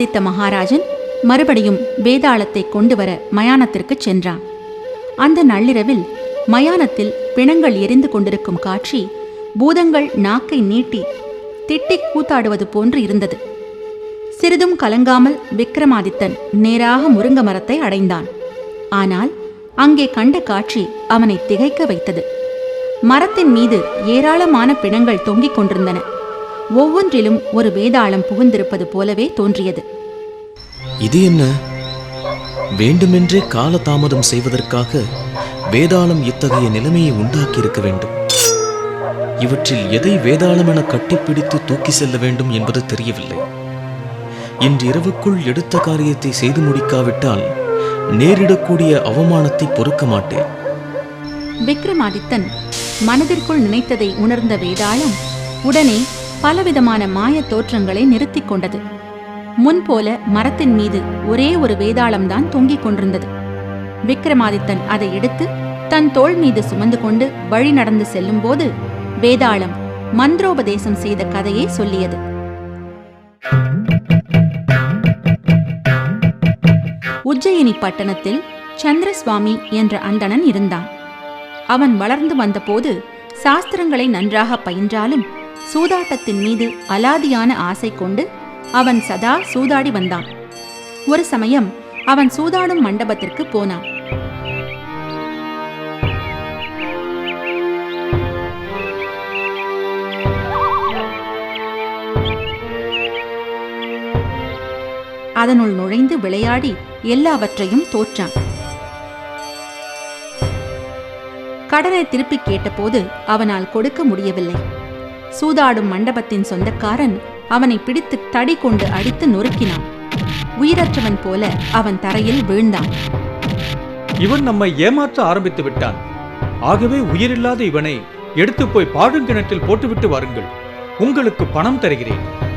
ஆதித்த மகாராஜன் மறுபடியும் வேதாளத்தை கொண்டு வர மயானத்திற்குச் சென்றான். அந்த நள்ளிரவில் மயானத்தில் பிணங்கள் எரிந்து கொண்டிருக்கும் காட்சி பூதங்கள் நாக்கை நீட்டி திட்டிக் கூத்தாடுவது போன்று இருந்தது. சிறிதும் கலங்காமல் விக்ரமாதித்தன் நேராக முருங்க மரத்தை அடைந்தான். ஆனால் அங்கே கண்ட காட்சி அவனை திகைக்க வைத்தது. மரத்தின் மீது ஏராளமான பிணங்கள் தொங்கிக் கொண்டிருந்தன. ஒவ்வொன்றிலும் ஒரு வேதாளம் புகுந்திருப்பது போலவே தோன்றியது. இது என்ன? வேண்டுமென்றே காலதாமதம் செய்வதற்காக வேதாளம் இத்தகைய நிலைமையை உண்டாக்கியிருக்க வேண்டும். இவற்றில் எதை வேதாளம் என கட்டிப்பிடித்து தூக்கி செல்ல வேண்டும் என்பது தெரியவில்லை. இன்று இரவுக்குள் எடுத்த காரியத்தை செய்து முடிக்காவிட்டால் நேரிடக்கூடிய அவமானத்தை பொறுக்க மாட்டேன். விக்ரமாதித்தன் மனதிற்குள் நினைத்ததை உணர்ந்த வேதாளம் உடனே பலவிதமான மாயத் தோற்றங்களை நிறுத்திக் கொண்டது. முன்போல மரத்தின் மீது ஒரே ஒரு வேதாளம்தான் தொங்கிக் கொண்டிருந்தது. விக்ரமாதித்தன் அதை எடுத்து தன் தோள் மீது சுமந்து கொண்டு வழி நடந்து செல்லும்போது வேதாளம் மந்திரோபதேசம் செய்த கதையை சொல்லியது. உஜ்ஜயினி பட்டணத்தில் சந்திரசுவாமி என்ற அந்தணன் இருந்தான். அவன் வளர்ந்து வந்தபோது சாஸ்திரங்களை நன்றாக பயின்றாலும் சூதாட்டத்தின் மீது அலாதியான ஆசை கொண்டு அவன் சதா சூதாடி வந்தான். ஒரு சமயம் அவன் சூதாடும் மண்டபத்திற்கு போனான். அதனுள் நுழைந்து விளையாடி எல்லாவற்றையும் தோற்றான். கடனை திருப்பி கேட்டபோது அவனால் கொடுக்க முடியவில்லை. சூதாடும் மண்டபத்தின் சொந்தக்காரன் அவனை பிடித்து தடி கொண்டு அடித்து நொறுக்கினான். உயிரற்றவன் போல அவன் தரையில் வீழ்ந்தான். இவன் நம்மை ஏமாற்ற ஆரம்பித்து விட்டான். ஆகவே உயிரில்லாத இவனை எடுத்து போய் பாழுங்கிணற்றில் போட்டுவிட்டு வாருங்கள். உங்களுக்கு பணம் தருகிறேன்.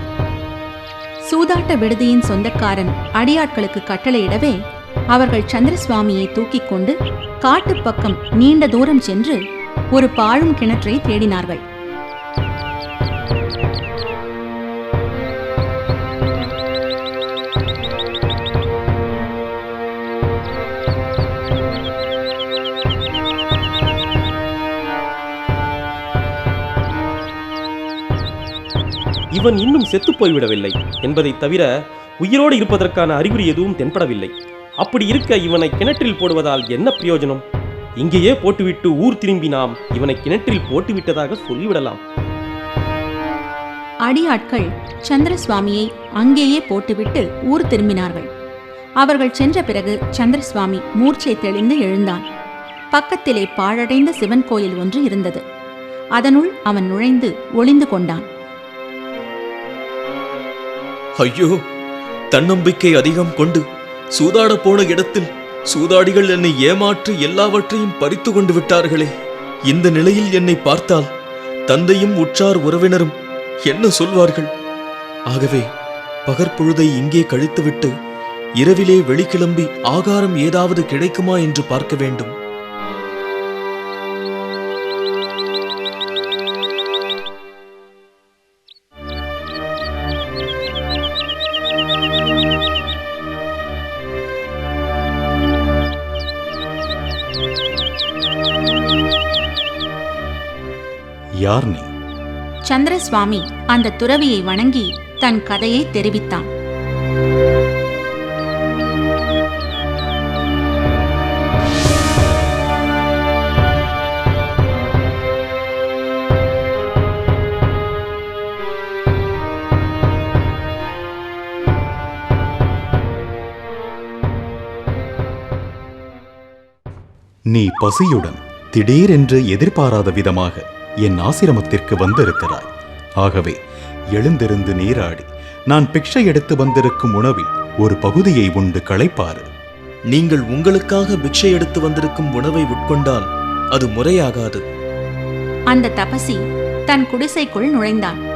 சூதாட்ட விடுதியின் சொந்தக்காரன் அடியாட்களுக்கு கட்டளையிடவே அவர்கள் சந்திரசுவாமியை தூக்கிக் கொண்டு காட்டுப் பக்கம் நீண்ட தூரம் சென்று ஒரு பாழும் கிணற்றை தேடினார்கள். இவன் இன்னும் செத்துப் போய்விடவில்லை என்பதைத் தவிர உயிரோடு இருப்பதற்கான அறிகுறி எதுவும் தென்படவில்லை. அப்படி இருக்க இவனை கிணற்றில் போடுவதால் என்ன பிரயோஜனம்? இங்கேயே போட்டுவிட்டு ஊர் திரும்பி நாம் இவனை கிணற்றில் போட்டுவிட்டதாக சொல்லிவிடலாம். அடியாட்கள் சந்திரசுவாமியை அங்கேயே போட்டுவிட்டு ஊர் திரும்பினார்கள். அவர்கள் சென்ற பிறகு சந்திரசுவாமி மூர்ச்சை தெளிந்து எழுந்தான். பக்கத்திலே பாழடைந்த சிவன் கோயில் ஒன்று இருந்தது. அதனுள் அவன் நுழைந்து ஒளிந்து கொண்டான். ஐயோ தன்னம்பிக்கை அதிகம் கொண்டு சூதாட போன இடத்தில் சூதாடிகள் என்னை ஏமாற்றி எல்லாவற்றையும் பறித்து கொண்டு விட்டார்களே. இந்த நிலையில் என்னை பார்த்தால் தந்தையும் உற்றார் உறவினரும் என்ன சொல்வார்கள்? ஆகவே பகற்பொழுதை இங்கே கழித்துவிட்டு இரவிலே வெளிக்கிளம்பி ஆகாரம் ஏதாவது கிடைக்குமா என்று பார்க்க வேண்டும். சந்திரசுவாமி அந்த துறவியை வணங்கி தன் கதையை தெரிவித்தான். நீ பசியுடன் திடீரென்று எதிர்பாராத விதமாக என் ஆசிரமத்திற்கு வந்திருக்கிறாய். ஆகவே எழுந்திருந்து நீராடி நான் பிக்ஷை எடுத்து வந்திருக்கும் உணவில் ஒரு பகுதியை உண்டு களைப்பாரு நீங்கள் உங்களுக்காக பிக்ஷை எடுத்து வந்திருக்கும் உணவை உட்கொண்டால் அது முறையாகாது. அந்த தபசி தன் குடிசைக்குள் நுழைந்தான்.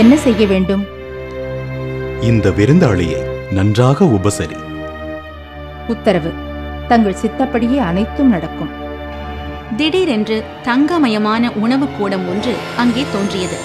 என்ன செய்ய வேண்டும்? இந்த விருந்தாளியை நன்றாக உபசரி. உத்தரவு. தங்கள் சித்தப்படியே அனைத்தும் நடக்கும். திடீரென்று தங்கமயமான உணவு கூடம் ஒன்று அங்கே தோன்றியது.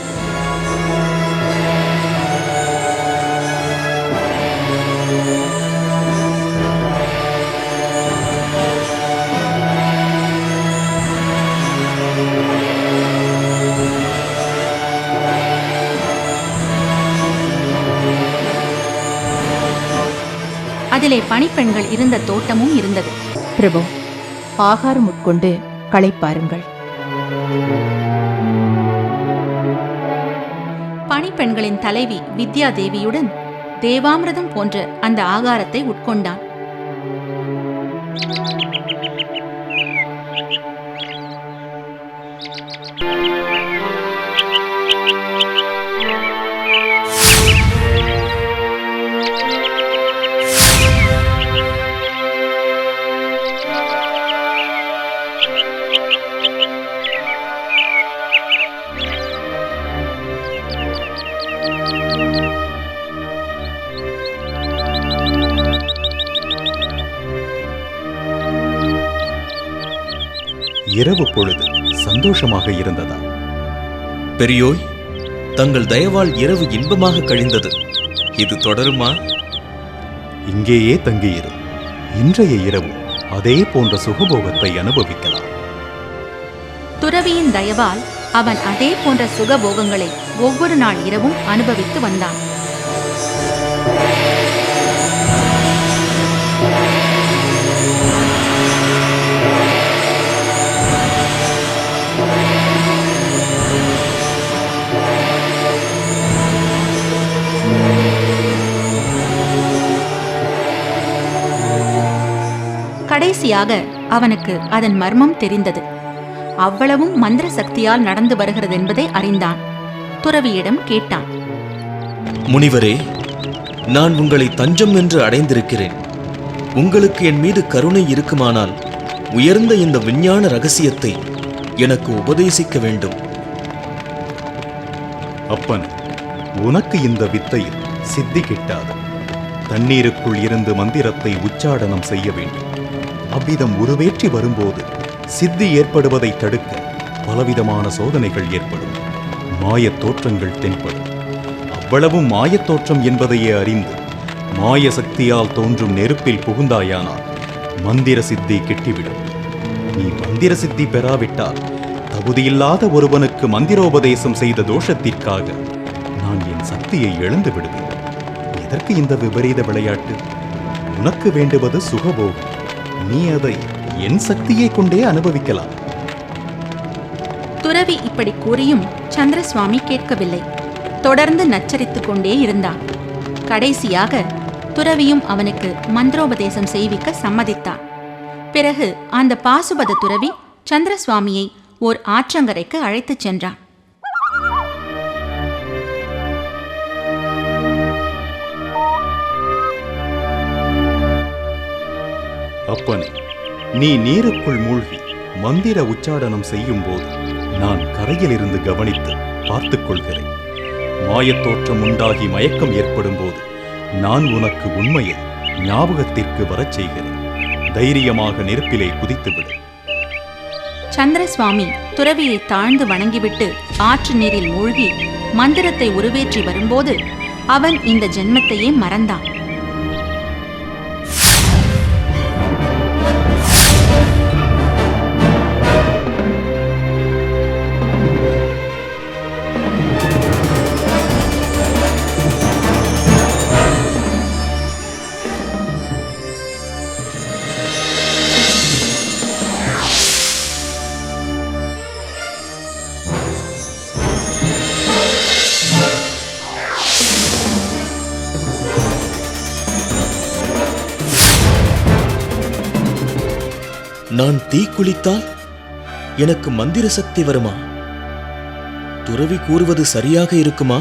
அதிலே பணிப்பெண்கள் இருந்த தோட்டமும் இருந்தது. பிரபு ஆகாரம் உட்கொண்டு களைப்பாருங்கள் பணிப்பெண்களின் தலைவி வித்யா தேவியுடன் தேவாமிரதம் போன்ற அந்த ஆகாரத்தை உட்கொண்டான். இரவு பொழுது சந்தோஷமாக இருந்ததா? பெரியோய் தங்கள் தயவால் இரவு இன்பமாக கழிந்தது. இது தொடருமா? இங்கேயே தங்கியிரு. இன்றைய இரவு அதே போன்ற சுகபோகத்தை அனுபவிக்கலாம். துறவியின் தயவால் அவன் அதே போன்ற சுகபோகங்களை ஒவ்வொரு நாள் இரவும் அனுபவித்து வந்தான். கடைசியாக அவனுக்கு அதன் மர்மம் தெரிந்தது. அவ்வளவும் மந்திர சக்தியால் நடந்து வருகிறது என்பதை அறிந்தான். துறவியிடம் கேட்டான். முனிவரே நான் உங்களை தஞ்சம் என்று அடைந்திருக்கிறேன். உங்களுக்கு என் மீது கருணை இருக்குமானால் உயர்ந்த இந்த விஞ்ஞான ரகசியத்தை எனக்கு உபதேசிக்க வேண்டும். அப்பன் உனக்கு இந்த வித்தையில் சித்தி கிட்டாது தண்ணீருக்குள் இருந்து மந்திரத்தை உச்சாடனம் செய்ய வேண்டும். அவ்விதம் உருவேற்றி வரும்போது சித்தி ஏற்படுவதை தடுக்க பலவிதமான சோதனைகள் ஏற்படும். மாயத் தோற்றங்கள் தென்படும். அவ்வளவும் மாயத் தோற்றம் என்பதையே அறிந்து மாய சக்தியால் தோன்றும் நெருப்பில் புகுந்தாயானால் மந்திர சித்தி கிட்டிவிடும். நீ மந்திர சித்தி பெறாவிட்டால் தகுதியில்லாத ஒருவனுக்கு மந்திரோபதேசம் செய்த தோஷத்திற்காக நான் என் சக்தியை இழந்து விடுவேன் எதற்கு இந்த விபரீத விளையாட்டு? உனக்கு வேண்டுவது சுகபோகம். நீ அதை என் சக்தியை கொண்டே அனுபவிக்கலாம். துறவி இப்படி கூறியும் சந்திரசுவாமி கேட்கவில்லை. தொடர்ந்து நச்சரித்துக் கொண்டே இருந்தான். கடைசியாக துறவியும் அவனுக்கு மந்திரோபதேசம் செய்விக்க சம்மதித்தான். பிறகு அந்த பாசுபத துறவி சந்திரசுவாமியை ஓர் ஆற்றங்கரைக்கு அழைத்துச் சென்றான். அப்பனே நீ நீருக்குள் மூழ்கி மந்திர உச்சாடனம் செய்யும் போது நான் கரையிலிருந்து கவனித்து பார்த்துக் கொள்கிறேன் மாயத்தோற்றம் உண்டாகி மயக்கம் ஏற்படும் போது நான் உனக்கு உண்மையை ஞாபகத்திற்கு வரச் செய்கிறேன். தைரியமாக நெருப்பிலே குதித்துவிடு. சந்திரசுவாமி துறவியை தாழ்ந்து வணங்கிவிட்டு ஆற்று நீரில் மூழ்கி மந்திரத்தை உருவேற்றி வரும்போது அவன் இந்த ஜென்மத்தையே மறந்தான். நான் தீக்குளித்தால் எனக்கு மந்திர சக்தி வருமா? துறவி கூறுவது சரியாக இருக்குமா?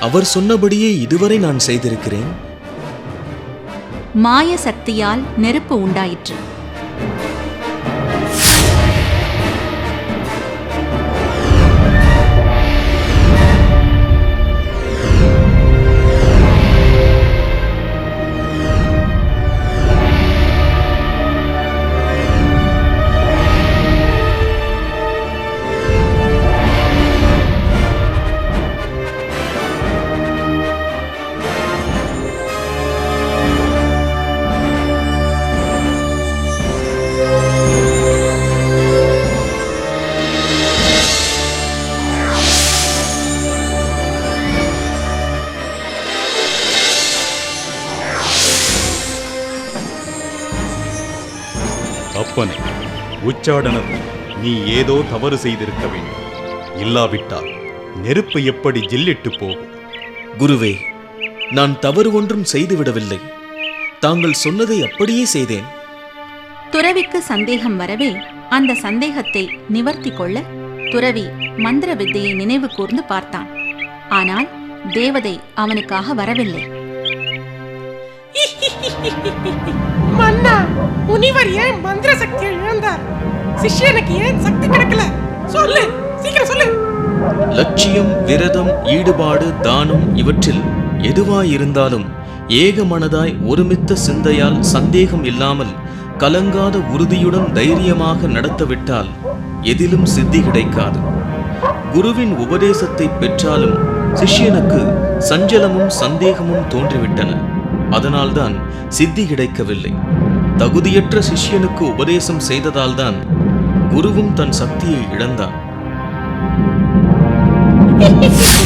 அவர் சொன்னபடியே இதுவரை நான் செய்திருக்கிறேன். மாய சக்தியால் நெருப்பு உண்டாயிற்று. உச்சாடனத்தில் நீ ஏதோ தவறு செய்திருக்க வேண்டும். இல்லாவிட்டால் நெருப்பு எப்படி ஜில்லிட்டு போகும்? குருவே நான் தவறு ஒன்றும் செய்துவிடவில்லை. தாங்கள் சொன்னதை அப்படியே செய்தேன். துறவிக்கு சந்தேகம் வரவே அந்த சந்தேகத்தை நிவர்த்தி கொள்ள துறவி மந்திர வித்தையை நினைவு கூர்ந்து பார்த்தான். ஆனால் தேவதை அவனுக்காக வரவில்லை. மன்னா முனிவர் ஏன் மந்திர சக்தியை இழந்தார்? சிஷ்யனுக்கு ஏன் சக்தி கிடைக்கல? சொல்லு சீக்கிரம் சொல்லு. லட்சியம் விரதம் ஈடுபாடு தானம் இவற்றில் எதுவாயிருந்தாலும் ஏக மனதாய் ஒருமித்த சிந்தையால் சந்தேகம் இல்லாமல் கலங்காத உறுதியுடன் தைரியமாக நடத்தவிட்டால் எதிலும் சித்தி கிடைக்காது. குருவின் உபதேசத்தை பெற்றாலும் சிஷ்யனுக்கு சஞ்சலமும் சந்தேகமும் தோன்றிவிட்டன. அதனால்தான் சித்தி கிடைக்கவில்லை. தகுதியற்ற சிஷ்யனுக்கு உபதேசம் செய்ததால்தான் குருவும் தன் சக்தியை இழந்தான்.